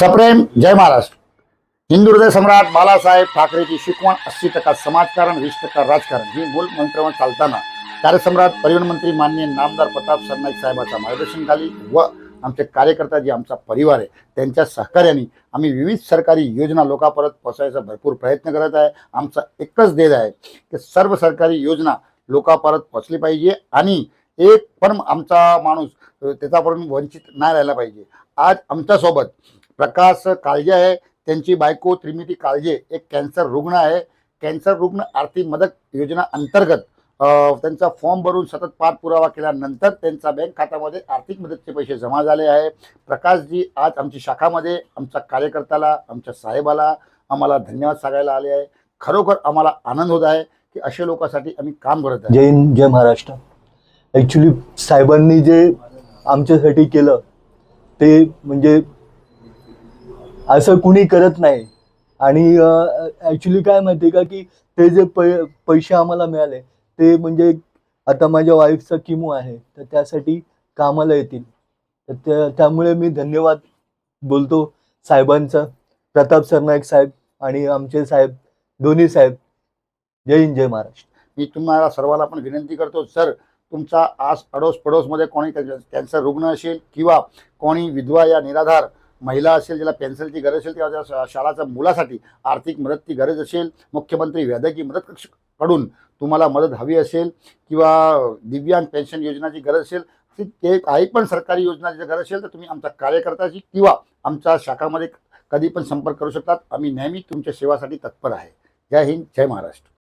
सप्रेम जय महाराष्ट्र. हिंदू हृदय सम्राट बाळासाहेब ठाकरेची शिकवण अस्सी टक्का समाजकारण वीस टक्का राजकारण? ही मूल मंत्रावर चालताना कार्यसम्राट परिवहन मंत्री माननीय नामदार प्रताप सरनाईक साहेबाच्या मार्गदर्शनखाली व आमचे कार्यकर्ता जे आमचा परिवार आहे त्यांच्या सहकार्याने आम्ही विविध सरकारी योजना लोकांपर्यंत पोहोचायचा भरपूर प्रयत्न करत आहे. आमचा एकच ध्येय आहे की सर्व सरकारी योजना लोकांपर्यंत पोचली पाहिजे आणि एक पण आमचा माणूस त्याच्यापर्यंत वंचित नाही राहिला पाहिजे. आज आमच्यासोबत प्रकाश काळजे आहे. त्यांची बायको त्रिमिती काळजे एक कॅन्सर रुग्ण आहे. कॅन्सर रुग्ण आर्थिक मदत योजना अंतर्गत त्यांचा फॉर्म भरून सतत पाठपुरावा केल्यानंतर त्यांचा बँक खात्यामध्ये आर्थिक मदतचे पैसे जमा झाले आहे. प्रकाशजी आज आमची शाखामध्ये आमच्या कार्यकर्त्याला आमच्या साहेबाला आम्हाला धन्यवाद सांगायला आले आहे. खरोखर आम्हाला आनंद होत आहे की अशा लोकांसाठी आम्ही काम करत आहे. जय हिंद जय महाराष्ट्र. ॲक्च्युली साहेबांनी जे आमच्यासाठी केलं ते म्हणजे असं कुणी करत नाही. आणि ॲक्च्युली काय माहिती आहे का की ते जे पै पैसे आम्हाला मिळाले ते म्हणजे आता माझ्या वाईफचा किमो आहे तर त्यासाठी कामाला येतील. तर त्या त्यामुळे मी धन्यवाद बोलतो साहेबांचा. प्रताप सरनाईक साहेब आणि आमचे साहेब दोन्ही साहेब. जय हिंद जय महाराष्ट्र. मी तुम्हाला सर्वांना पण विनंती करतो सर तुमचा आस अडोस पडोसमध्ये कोणी कॅन्सर रुग्ण असेल किंवा कोणी विधवा या निराधार महिला असेल ज्याला पेन्सिलची गरज असेल किंवा त्या शा- शाळाच्या मुलासाठी आर्थिक मदतची गरज असेल मुख्यमंत्री वैद्यकीय मदत कक्षकडून तुम्हाला मदत हवी असेल किंवा दिव्यांग पेन्शन योजनाची गरज असेल ते काही पण सरकारी योजनाची गरज असेल तर तुम्ही आमच्या कार्यकर्त्याची किंवा आमच्या शाखामध्ये कधी पण संपर्क करू शकतात. आम्ही नेहमी तुमच्या सेवासाठी तत्पर आहे. जय हिंद जय महाराष्ट्र.